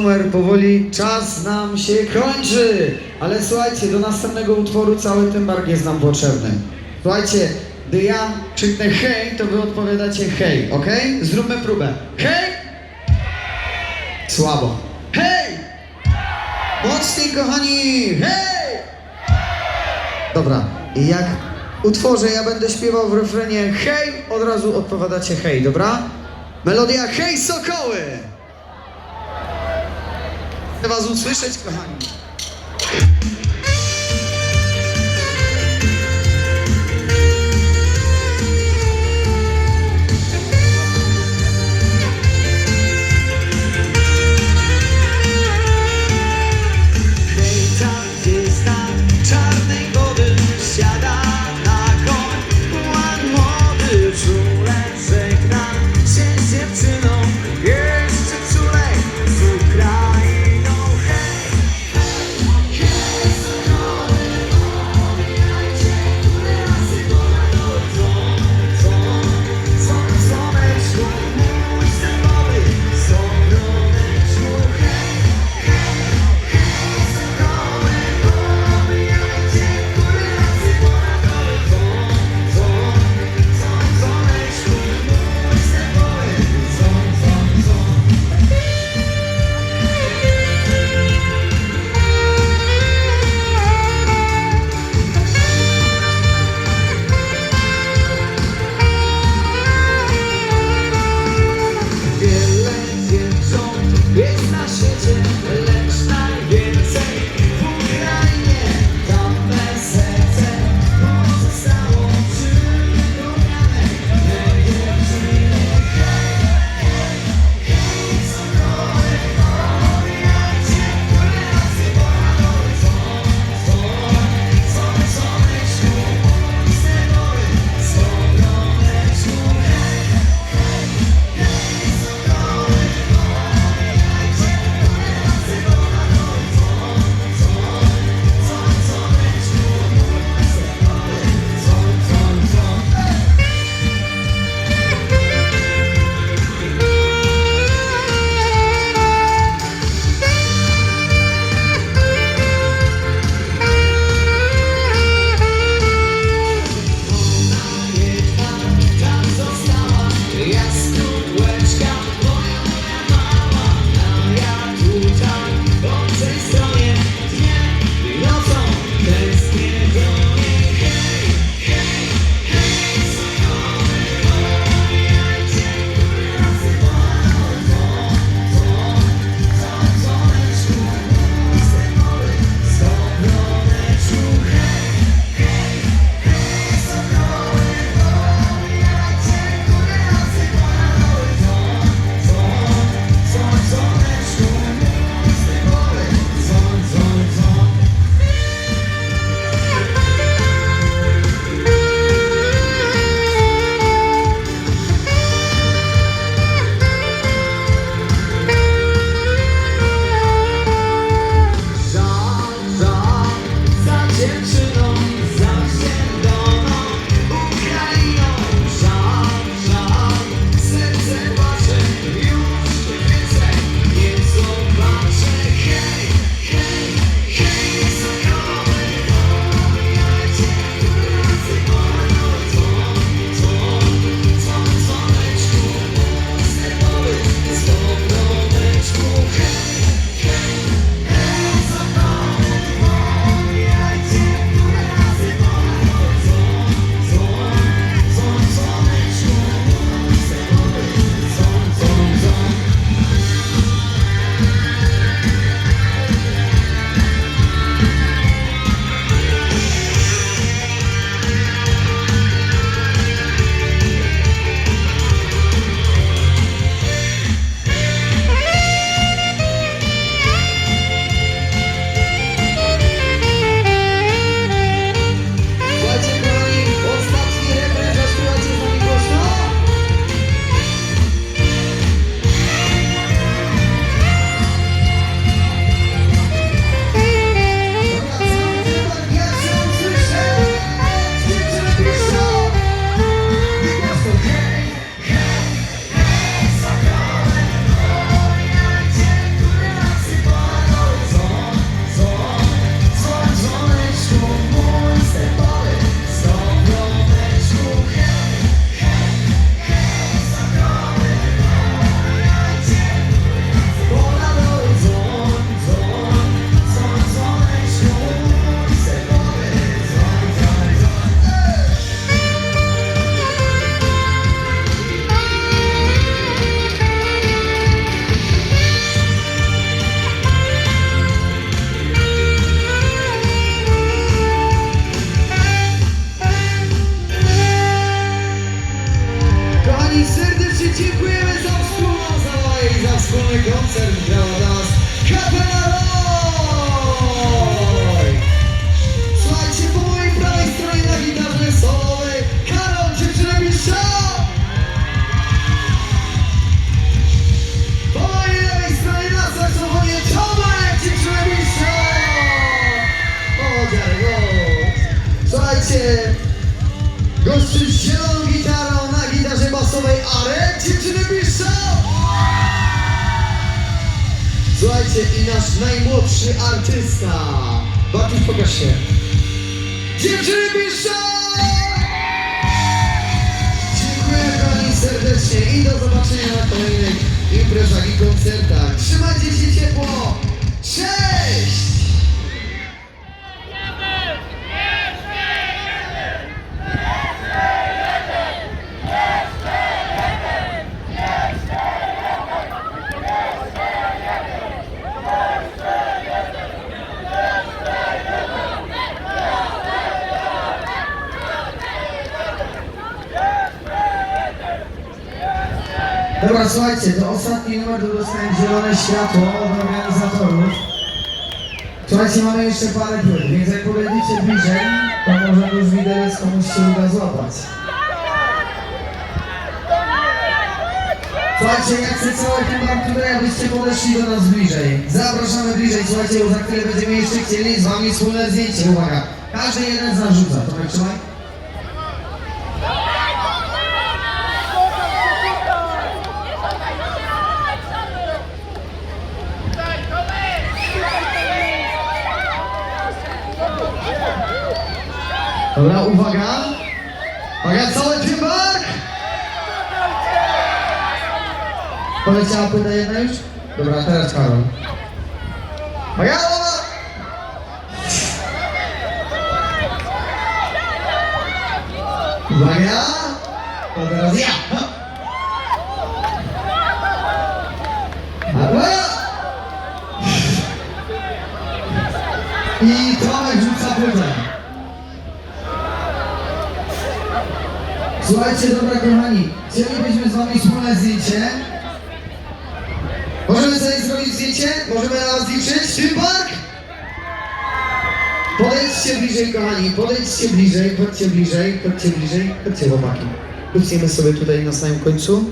numer powoli, czas nam się kończy. Ale słuchajcie, do następnego utworu cały ten bark jest nam potrzebny. Słuchajcie, gdy ja krzyknę hej, to wy odpowiadacie hej, ok? Zróbmy próbę. Hej! Słabo. Hej! Mocniej, kochani! Hej! Dobra, i jak utworzę, ja będę śpiewał w refrenie hej, od razu odpowiadacie hej, dobra? Melodia hej sokoły! Chcę was usłyszeć, kochani. Gości z zieloną gitarą na gitarze basowej Arek, dziewczyny piszą! Słuchajcie, i nasz najmłodszy artysta. Bartuś, pokaż się. Dziewczyny piszą! Dziękuję Pani serdecznie i do zobaczenia na kolejnych imprezach i koncertach. Trzymajcie się ciepło! Cześć! Dobra, słuchajcie, to ostatni numer, to dostałem zielone światło od organizatorów. Słuchajcie, mamy jeszcze parę płyt, więc jak podejdziecie bliżej, to może już widelec komuś się uda złapać. Słuchajcie, ja chcę bank tutaj, abyście podeszli do nas bliżej. Zapraszamy bliżej, słuchajcie, bo za chwilę będziemy jeszcze chcieli z wami wspólne zdjęcie. Uwaga, każdy jeden zarzuca. Tomek, trzymaj. Dobra, uwaga. Uwaga, cały bank! Poleciała płyta jedna już? Dobra, teraz Karol. Uwaga, uwaga! To teraz ja! I Tomek Słuchajcie, dobra kochani, chcielibyśmy z wami wspólne zdjęcie. Możemy sobie zrobić zdjęcie? Możemy na was liczyć? Tym park? Podejdźcie bliżej, kochani, podejdźcie bliżej, chodźcie bliżej, chodźcie bliżej, chodźcie chłopaki. Ucnijmy sobie tutaj na samym końcu.